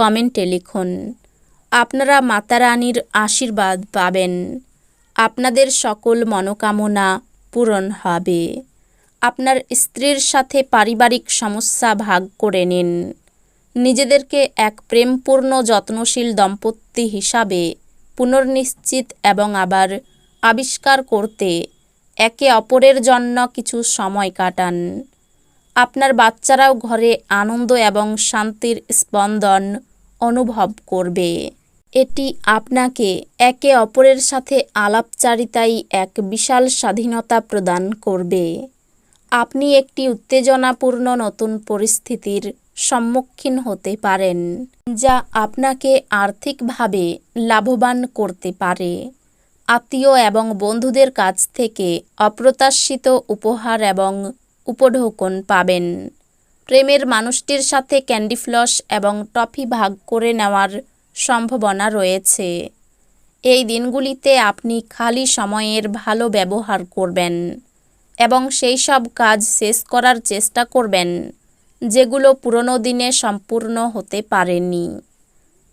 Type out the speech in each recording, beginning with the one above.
কমেন্টে লিখুন, আপনারা মাতা রানীর আশীর্বাদ পাবেন। আপনাদের সকল মনোকামনা পূরণ হবে। আপনার স্ত্রীর সাথে পারিবারিক সমস্যা ভাগ করে নিন। নিজেদেরকে এক প্রেমপূর্ণ, যত্নশীল দম্পতি হিসাবে পুনর্নিশ্চিত এবং আবার আবিষ্কার করতে একে অপরের জন্য কিছু সময় কাটান। আপনার বাচ্চারাও ঘরে আনন্দ এবং শান্তির স্পন্দন অনুভব করবে। এটি আপনাকে একে অপরের সাথে আলাপচারিতায় এক বিশাল স্বাধীনতা প্রদান করবে। আপনি একটি উত্তেজনাপূর্ণ নতুন পরিস্থিতির সম্মুখীন হতে পারেন, যা আপনাকে আর্থিকভাবে লাভবান করতে পারে। আত্মীয় এবং বন্ধুদের কাছ থেকে অপ্রত্যাশিত উপহার এবং উপঢৌকন পাবেন। প্রেমের মানুষটির সাথে ক্যান্ডি ফ্লস এবং টফি ভাগ করে নেওয়ার সম্ভাবনা রয়েছে। এই দিনগুলিতে আপনি খালি সময়ের ভালো ব্যবহার করবেন এবং সেই সব কাজ শেষ করার চেষ্টা করবেন, যেগুলো পুরনো দিনে সম্পূর্ণ হতে পারেনি।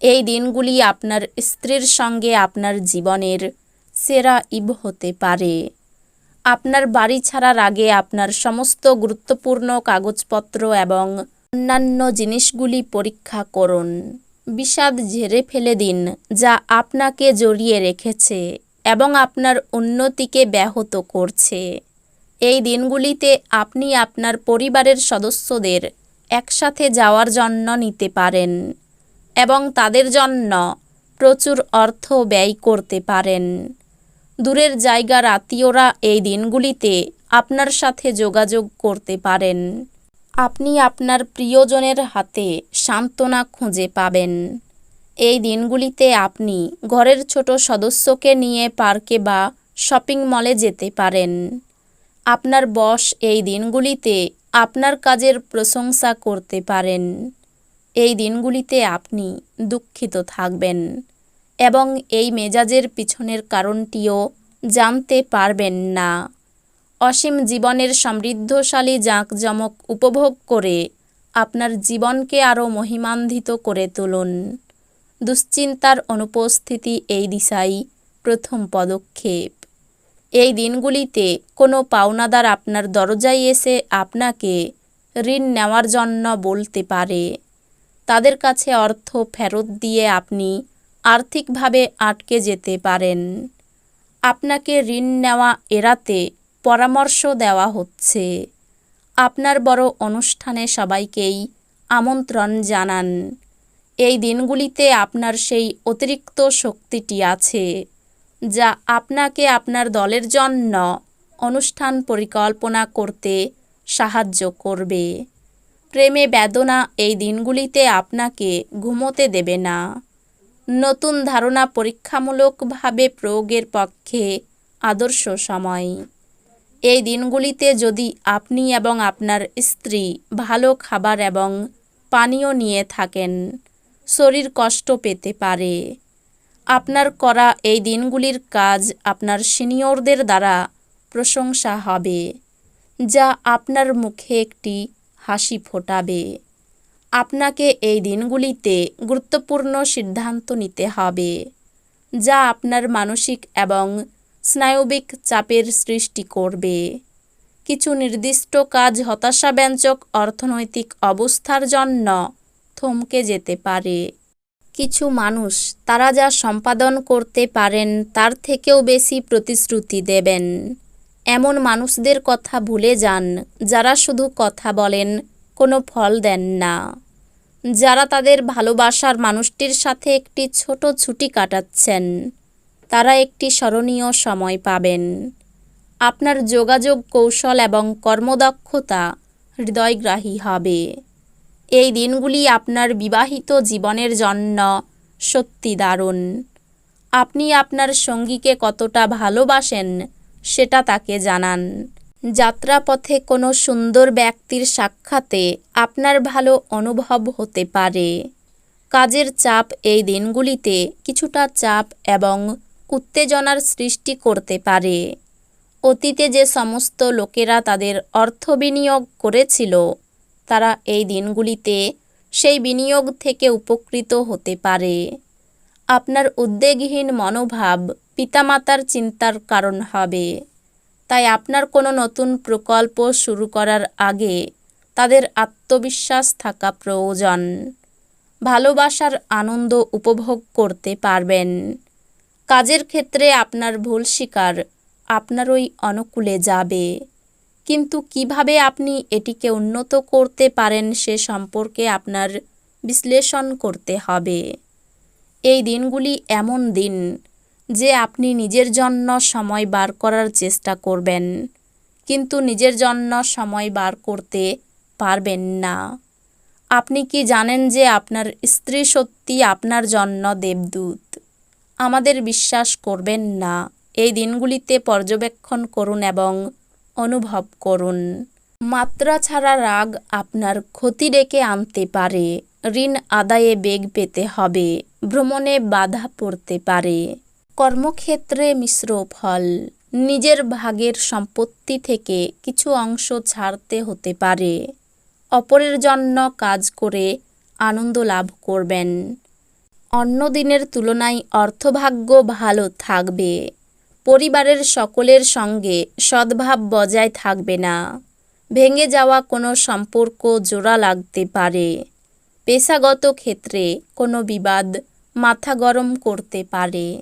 এই দিনগুলি আপনার স্ত্রীর সঙ্গে আপনার জীবনের সেরা ইব হতে পারে। আপনার বাড়ি ছাড়ার আগে আপনার সমস্ত গুরুত্বপূর্ণ কাগজপত্র এবং অন্যান্য জিনিসগুলি পরীক্ষা করুন। বিষাদ ঝেড়ে ফেলে দিন, যা আপনাকে জড়িয়ে রেখেছে এবং আপনার উন্নতিকে ব্যাহত করছে। এই দিনগুলিতে আপনি আপনার পরিবারের সদস্যদের একসাথে যাওয়ার জন্য নিতে পারেন এবং তাদের জন্য প্রচুর অর্থ ব্যয় করতে পারেন। দূরের জায়গার আত্মীয়রা এই দিনগুলিতে আপনার সাথে যোগাযোগ করতে পারেন। আপনি আপনার প্রিয়জনের হাতে সান্ত্বনা খুঁজে পাবেন। এই দিনগুলিতে আপনি ঘরের ছোট সদস্যকে নিয়ে পার্কে বা শপিং মলে যেতে পারেন। আপনার বস এই দিনগুলিতে আপনার কাজের প্রশংসা করতে পারেন। এই দিনগুলিতে আপনি দুঃখিত থাকবেন। এবং এই মেজাজের পিছনের কারণটিও জানতে পারবেন না। অসীম জীবনের সমৃদ্ধশালী জাঁকজমক উপভোগ করে আপনার জীবনকে আরও মহিমান্বিত করে তুলুন। দুশ্চিন্তার অনুপস্থিতি এই দিশাই প্রথম পদক্ষেপ। এই দিনগুলিতে কোনো পাওনাদার আপনার দরজায় এসে আপনাকে ঋণ নেওয়ার জন্য বলতে পারে। তাদের কাছে অর্থ ফেরত দিয়ে আপনি আর্থিকভাবে আটকে যেতে পারেন। আপনাকে ঋণ নেওয়া এড়াতে পরামর্শ দেওয়া হচ্ছে। আপনার বড় অনুষ্ঠানে সবাইকেই আমন্ত্রণ জানান। এই দিনগুলিতে আপনার সেই অতিরিক্ত শক্তিটি আছে, যা আপনাকে আপনার দলের জন্য অনুষ্ঠান পরিকল্পনা করতে সাহায্য করবে। প্রেমে বেদনা এই দিনগুলিতে আপনাকে ঘুমোতে দেবে না। নতুন ধারণা পরীক্ষামূলকভাবে প্রয়োগের পক্ষে আদর্শ সময়। এই দিনগুলিতে যদি আপনি এবং আপনার স্ত্রী ভালো খাবার এবং পানীয় নিয়ে থাকেন, শরীর কষ্ট পেতে পারে। আপনার করা এই দিনগুলির কাজ আপনার সিনিয়রদের দ্বারা প্রশংসা হবে, যা আপনার মুখে একটি হাসি ফোটাবে। আপনাকে এই দিনগুলিতে গুরুত্বপূর্ণ সিদ্ধান্ত নিতে হবে, যা আপনার মানসিক এবং স্নায়বিক চাপের সৃষ্টি করবে। কিছু নির্দিষ্ট কাজ হতাশাব্যঞ্জক অর্থনৈতিক অবস্থার জন্য থমকে যেতে পারে। কিছু মানুষ তারা যা সম্পাদন করতে পারেন তার থেকেও বেশি প্রতিশ্রুতি দেবেন। এমন মানুষদের কথা ভুলে যান যারা শুধু কথা বলেন কোনো ফল দেন না। যারা তাদের ভালোবাসার মানুষটির সাথে একটি ছোট ছুটি কাটাচ্ছেন, তারা একটি স্মরণীয় সময় পাবেন। আপনার যোগাযোগ কৌশল এবং কর্মদক্ষতা হৃদয়গ্রাহী হবে। এই দিনগুলি আপনার বিবাহিত জীবনের জন্য সত্যি দারুণ। আপনি আপনার সঙ্গীকে কতটা ভালোবাসেন, সেটা তাকে জানান। যাত্রাপথে কোনো সুন্দর ব্যক্তির সাক্ষাতে আপনার ভালো অনুভব হতে পারে। কাজের চাপ এই দিনগুলিতে কিছুটা চাপ এবং উত্তেজনার সৃষ্টি করতে পারে। অতীতে যে সমস্ত লোকেরা তাদের অর্থ বিনিয়োগ করেছিল, তারা এই দিনগুলিতে সেই বিনিয়োগ থেকে উপকৃত হতে পারে। আপনার উদ্বেগহীন মনোভাব পিতামাতার চিন্তার কারণ হবে। তাই আপনার কোনো নতুন প্রকল্প শুরু করার আগে তাদের আত্মবিশ্বাস থাকা প্রয়োজন। ভালোবাসার আনন্দ উপভোগ করতে পারবেন। কাজের ক্ষেত্রে আপনার ভুল স্বীকার আপনারই অনুকূলে যাবে। কিন্তু কীভাবে আপনি এটিকে উন্নত করতে পারেন সে সম্পর্কে আপনার বিশ্লেষণ করতে হবে। এই দিনগুলি এমন দিন যে আপনি নিজের জন্য সময় বার করার চেষ্টা করবেন, কিন্তু নিজের জন্য সময় বার করতে পারবেন না। আপনি কি জানেন যে আপনার স্ত্রী সত্যি আপনার জন্য দেবদূত? আমাদের বিশ্বাস করবেন না। এই দিনগুলিতে পর্যবেক্ষণ করুন এবং অনুভব করুন। মাত্রা ছাড়া রাগ আপনার ক্ষতি ডেকে আনতে পারে। ঋণ আদায়ে বেগ পেতে হবে। ভ্রমণে বাধা পড়তে পারে। কর্মক্ষেত্রে মিশ্র ফল। নিজের ভাগের সম্পত্তি থেকে কিছু অংশ ছাড়তে হতে পারে। অপরের জন্য কাজ করে আনন্দ লাভ করবেন। অন্য দিনের তুলনায় অর্থভাগ্য ভালো থাকবে। পরিবারের সকলের সঙ্গে সদ্ভাব বজায় থাকবে না। ভেঙে যাওয়া কোনো সম্পর্ক জোড়া লাগতে পারে। পেশাগত ক্ষেত্রে কোনো বিবাদ মাথা গরম করতে পারে।